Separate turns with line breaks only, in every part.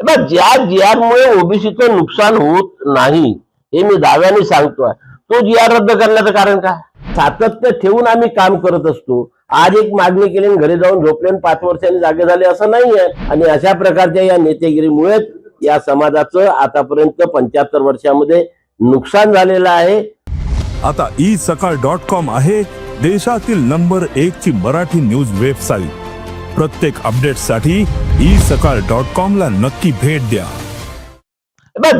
बघ, ज्या जी आर मुळे ओबीसीचं नुकसान होत नाही हे मी दाव्याने सांगतोय. तो जी आर रद्द करण्याचं कारण काय? सातत्य ठेवून आम्ही काम करत असतो. आज एक मागणी केली घरी जाऊन झोपले पाच वर्षांनी जागे झाले असं नाहीये. आणि अशा प्रकारच्या या नेतेगिरीमुळेच या समाजाचं आतापर्यंत पंच्याहत्तर वर्षामध्ये नुकसान झालेलं आहे.
आता ई सकाळ डॉट कॉम आहे देशातील नंबर एक ची मराठी न्यूज वेबसाईट. प्रत्येक अपडेटसाठी ई सकाळ डॉट कॉम ला नक्की भेट द्या.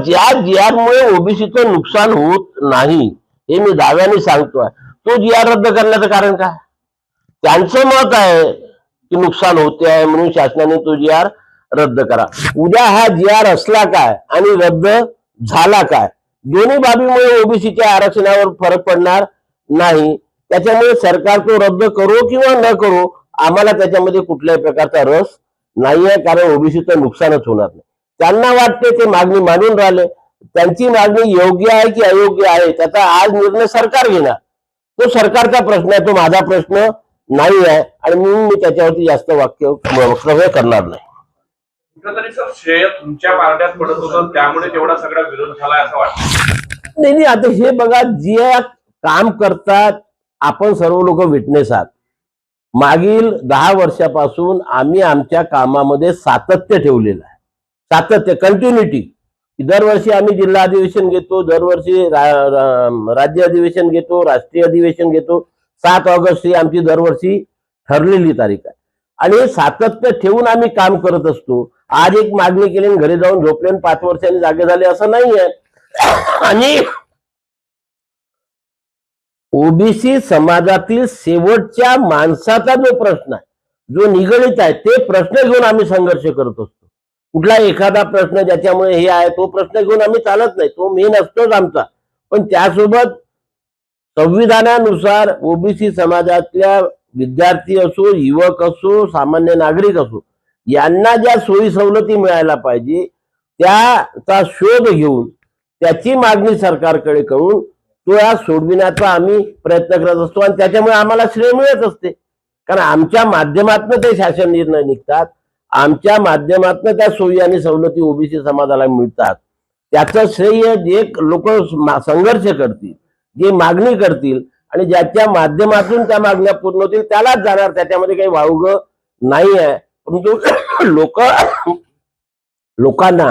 ज्या जियामुळे ओबीसीचं नुकसान होत नाही हे मी दाव्याने सांगतोय. तो जिया रद्द करण्याचं कारण काय? त्यांचं मत आहे की नुकसान होते आहे म्हणून शासनाने तो जी आर रद्द करा. उद्या हा जी आर असला काय आणि रद्द झाला काय? दोन्ही बाबीमुळे ओबीसीच्या आरक्षणावर फरक पडणार नाही. त्याच्यामुळे सरकार तो रद्द करो किंवा न करो आम्हाला त्याच्यामध्ये कुठल्याही प्रकारचा रस नाहीये कारण ओबीसीचं नुकसानच होणार नाही. त्यांना वाटते ते मागणी मानून राहिले. त्यांची मागणी योग्य आहे की अयोग्य आहे त्याचा आज निर्णय सरकार घेणार. तो सरकारचा प्रश्न आहे तो माझा प्रश्न नाही आहे आणि म्हणून मी त्याच्यावरती जास्त वाक्य वक्तव्य करणार नाही.
कुठेतरी सर श्रेय तुमच्या पारड्यात पडत होतं त्यामुळे तेवढा सगळा विरोध झालाय असं वाटतं.
नाही नाही, आता हे बघा जे काम करतात आपण सर्व लोक विटनेस आहात. मागील दहा वर्षापासून आम्ही आमच्या कामामध्ये सातत्य ठेवलेलं आहे. सातत्य कंटिन्युटी दरवर्षी आम्ही जिल्हा अधिवेशन घेतो दरवर्षी रा- रा- राज्य अधिवेशन घेतो राष्ट्रीय अधिवेशन घेतो. सात ऑगस्ट ही आमची दरवर्षी ठरलेली तारीख आहे. आणि सातत्य ठेवून आम्ही काम करत असतो. आज एक मागणी केली आणि घरी जाऊन झोपले पाच वर्षांनी जागे झाले असं नाहीये. आणि ओबीसी समाजातील शेवटच्या माणसाचा जो प्रश्न आहे जो निगडित आहे ते प्रश्न घेऊन आम्ही संघर्ष करत असतो. कुठला एखादा प्रश्न ज्याच्यामुळे हे आहे तो प्रश्न घेऊन आम्ही चालत नाही. तो मेन असतोच आमचा. पण त्यासोबत संविधानानुसार ओबीसी समाजातल्या विद्यार्थी असो युवक असो सामान्य नागरिक असो यांना ज्या सोयी सवलती मिळायला पाहिजे त्याचा शोध घेऊन त्याची मागणी सरकारकडे करून तो या सोडविण्याचा आम्ही प्रयत्न करत असतो आणि त्याच्यामुळे आम्हाला श्रेय मिळत असते. कारण आमच्या माध्यमातून ते शासन निर्णय निघतात. आमच्या माध्यमातून त्या सोयी आणि सवलती ओबीसी समाजाला मिळतात. त्याचं श्रेय जे लोक संघर्ष करतील जे मागणी करतील आणि ज्याच्या माध्यमातून त्या मागण्या पूर्ण होतील त्यालाच जाणार. त्याच्यामध्ये काही वावग नाही आहे परंतु लोक लोकांना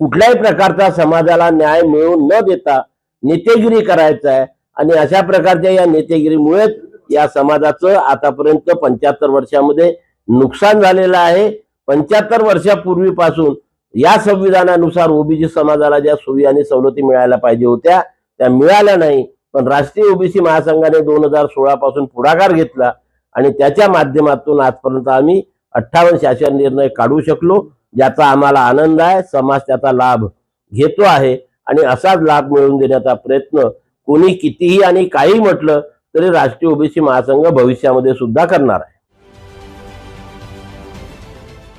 कुठल्याही प्रकारचा समाजाला न्याय मिळवून न देता नेतेगिरी करायचं आहे आणि अशा प्रकारच्या या नेतेगिरीमुळेच या समाजाचं आतापर्यंत पंच्याहत्तर वर्षामध्ये नुकसान झालेलं आहे. पंच्याहत्तर वर्षापूर्वीपासून या संविधानानुसार ओबीसी समाजाला ज्या सोयी आणि सवलती मिळायला पाहिजे होत्या त्या मिळाल्या नाही. पण राष्ट्रीय ओबीसी महासंघाने दोन हजार सोळा पासून पुढाकार घेतला आणि त्याच्या माध्यमातून आजपर्यंत आम्ही अठ्ठावन्न शासन निर्णय काढू शकलो ज्याचा आम्हाला आनंद आहे. समाज त्याचा लाभ घेतो आहे. आणि असाच लाभ मिळवून देण्याचा प्रयत्न कोणी कितीही आणि काही म्हटलं तरी राष्ट्रीय ओबीसी महासंघ भविष्यामध्ये सुद्धा करणार आहे.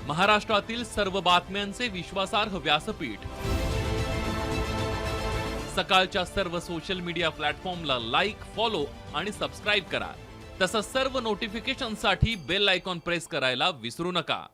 महाराष्ट्रातील सर्व बातम्यांचे विश्वासार्ह व्यासपीठ. सकाळच्या सर्व सोशल मीडिया प्लॅटफॉर्मला लाईक फॉलो आणि सबस्क्राईब करा. तसंच सर्व नोटिफिकेशनसाठी बेल आयकॉन प्रेस करायला विसरू नका.